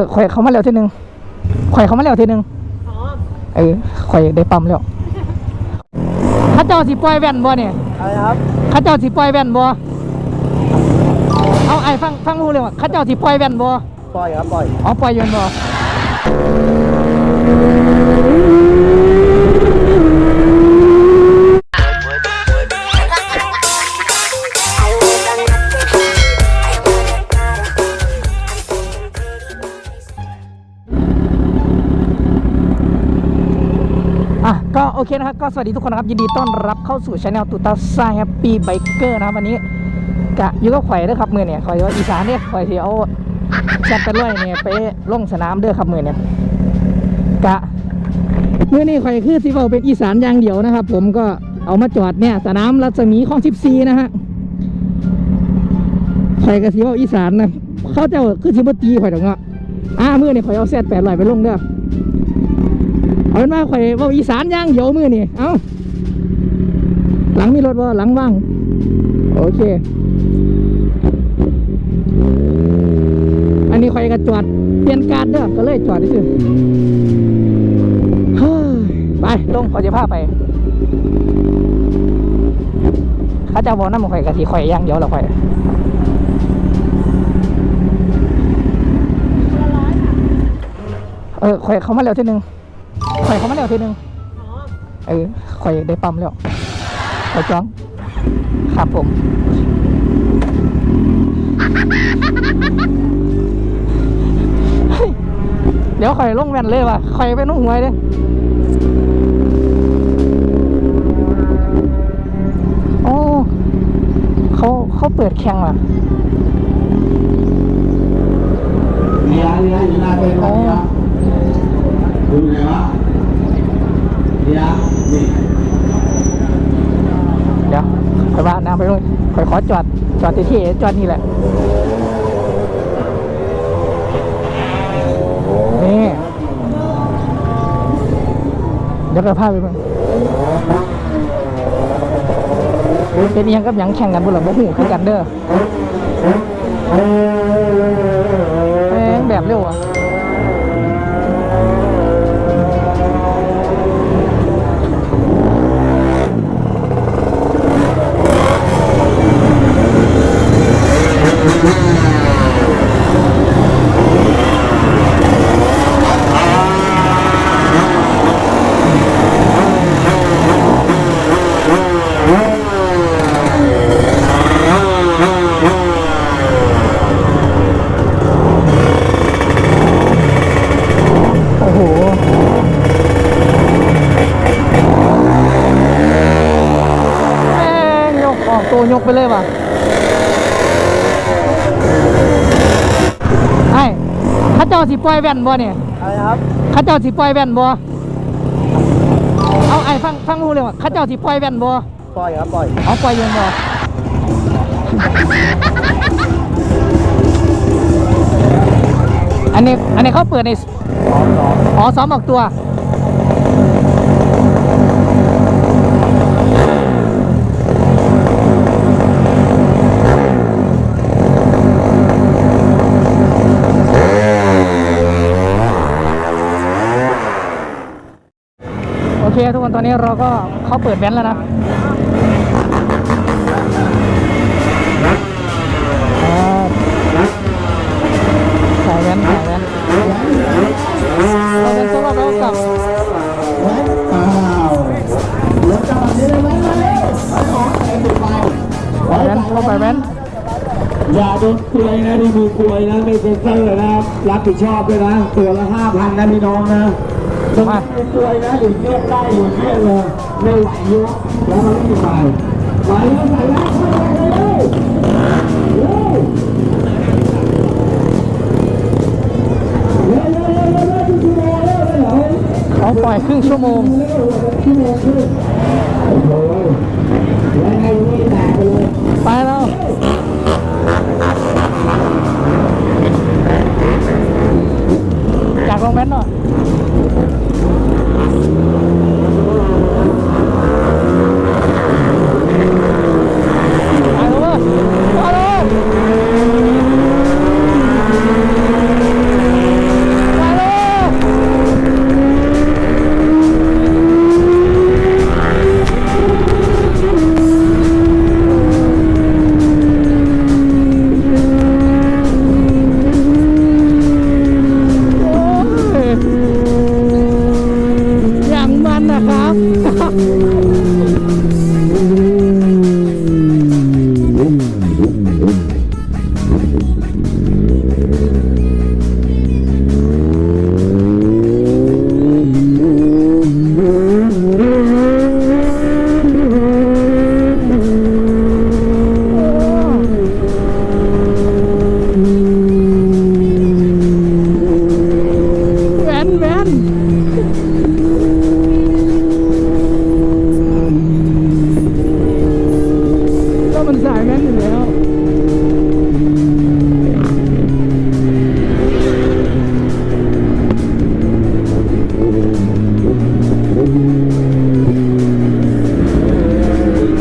อข่อยเขามาแล้วทีหนึงข่อยเขามาแล้วทีหนึงอ๋อเออข่อยได้ปั๊มแล้วเข้าเจ้าสิปล่อยแว่นบ่เนี่ยอะไรครับเข้าเจ้าสิปล่อยแว่นบ่เอาไอ้ฟังฟังรู้เลยว่าเข้าเจ้าสิปล่อยแว่นบ่ปล่อยครับปล่อยอ๋อปล่อยอยืนบ่ ก็สวัสดีทุกคนนะครับ ยินดีต้อนรับเข้าสู่ช anel ตุตาซาแฮปปี้ไบเกอร์นะครับวันนี้กะอยู่กับข่อยเด้อครับมือเนี่ยข่อยว่าอีสานเนี่ยข่อยที่เอาแชทไปเรื่อยเนี่ยไปลงสนามเด้อครับมือเนี่ยกะมือนี้ข่อยคือสิเว้าเป็นอีสานอย่างเดียวนะครับ ผมก็เอามาจอดเนี่ยสนามรัศมีของ14นะฮะข่อยก็สิเวาอีสานนะเขาจ้าคือสิบตีข่อยดอกเนาะอ่ามือเนี่ยข่อยเอาแซด800ไปลงเด้อ เอาเป็นว่าข่อยว่าอีสานย่างเดียวมือนี่เอ้าหลังมีรถว่าหลังว่าง โอเค อันนี้ข่อยก็จอดเปลี่ยนการเด้อก็เลยจอดนี่คือเฮ้ยไปลงขอจะพาไปเขาจะบอกน้ำข่อยกะทิข่อยย่างเดียวแล้วข่อยเออข่อยเขามาแล้วทีหนึง ข่อยเขามาแล้วทีหนึงอ๋อเออข่อยได้ปั๊มแล้วข่อยจ้องครับผมเฮ้ยเดี๋ยวข่อยลงแว่นเลยว่ะข่อยไปนุ่งหวยเด้โอ้เขาเขาเปิดแข่งว่ะ เนี่ยเนี่ยอยู่หน้าเป็นแบบนี้ดูไงวะเนี่ยนี่ เดี๋ยวข่อยว่าน้ำไปเลยข่อยขอจอ จอดที่ที่จอดนี่แหละ นี่ เดี๋ยวก็พาไปมั้งเป็นยังกับยังแข่งกันบุหรี่บ่หูคือกันเด้อแม่แบบเร็วอะ ไปเลยว่ะไอ้เข้าเจ้าสิปล่อยแว่นบ่เนี่ยอะไรครับเข้าเจ้าสิปล่อยแว่นบ่เอาไอ้ฟังฟังรู้เลยว่าเข้าเจ้าสิปล่อยแว่นบ่ปล่อยครับปล่อยเอาปล่อยอยืนบ่อันนี้อันนี้เขาเปิดในสองสองอ๋อซ้อมออกตัว เคทุกคนตอนนี้เราก็เขาเปิดแว้นแล้วนะอ่าสายแว้นสายแว้นเราเป็นตัวเราเรากลับอ้าวรถจังหวะนี้เลยไหมาเร็วไปของใส่ติดไปสายแว้นเข้าไปแว้นอย่าโดนกลวยนะนี่มือกลวยนะไม่เป็นเซอร์นะรับผิดชอบด้วยนะตัวละห้าพันนะพี่น้องนะ ต้องเป็นกลวยนะอยู่เทียบได้อยู่เยบเลยไม่ไหวเยอะแล้วมันไม่ไปไปแล้วไปแล้วไปเลยเร็วเร็วเร็วเร็วเร็วเร็วชั่วโมงเร็วเลยเหรอเขาปล่อยครึ่งชั่วโมงไปแล้วอยากลงแว้นหน่อย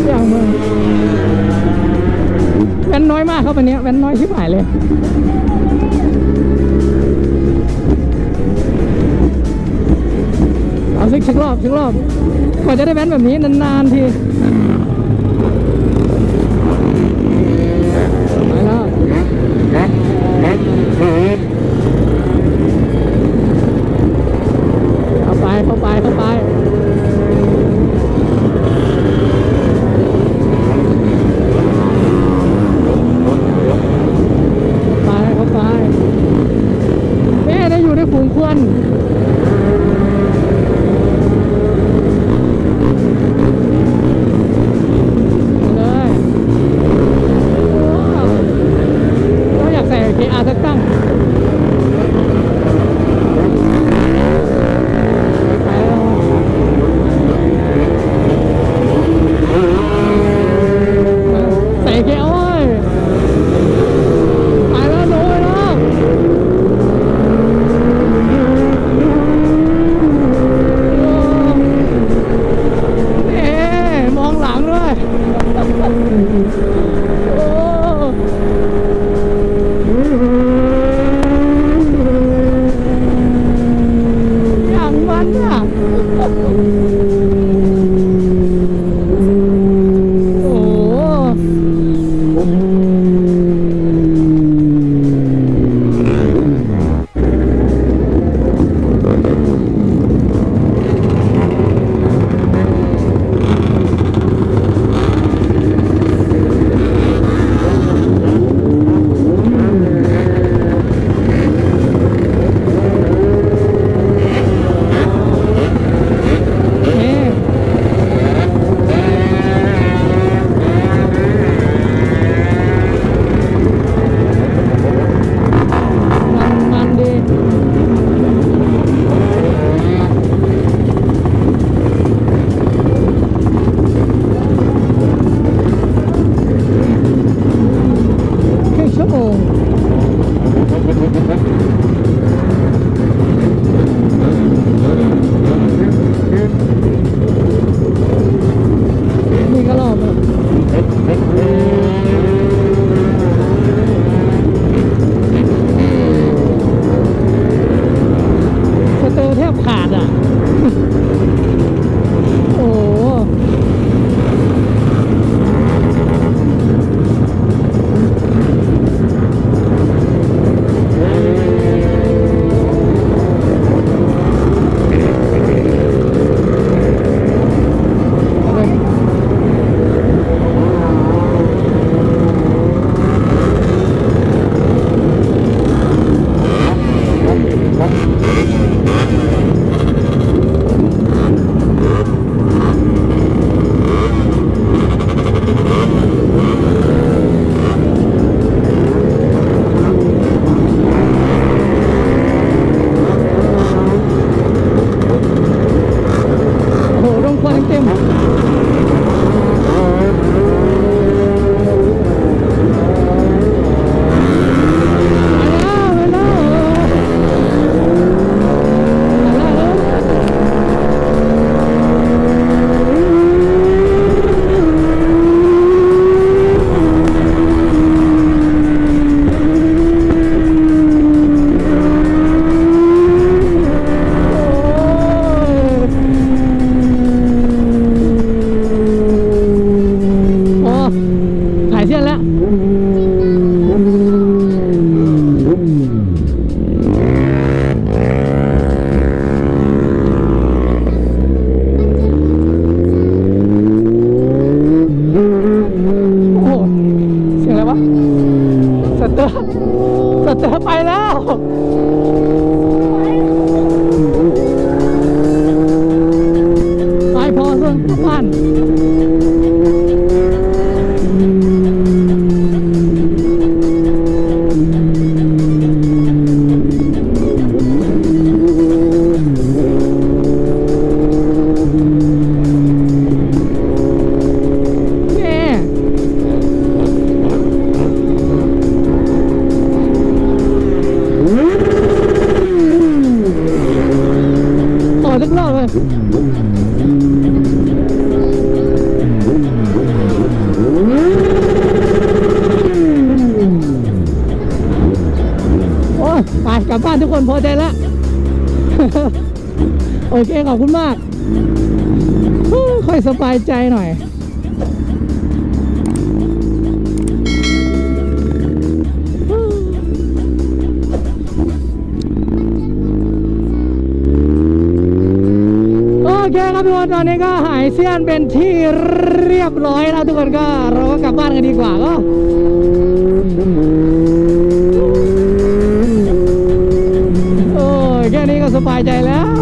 ยากมากแว้นน้อยมากครับวันนี้แว้นน้อยชิบหายเลยเอาสิกชักรอบชักรอบกว่าจะได้แว้นแบบนี้นานๆที โอ้ไปกลับบ้านทุกคนพอใจแล้ว โอเค ขอบคุณมาก ค่อยสบายใจหน่อย ครับทุกคนตอนนี้ก็หายเสี้ยนเป็นที่เรียบร้อยแล้วทุกคนก็เราก็กลับบ้านกันดีกว่าก็โอ้แค่นี้ก็สบายใจแล้ว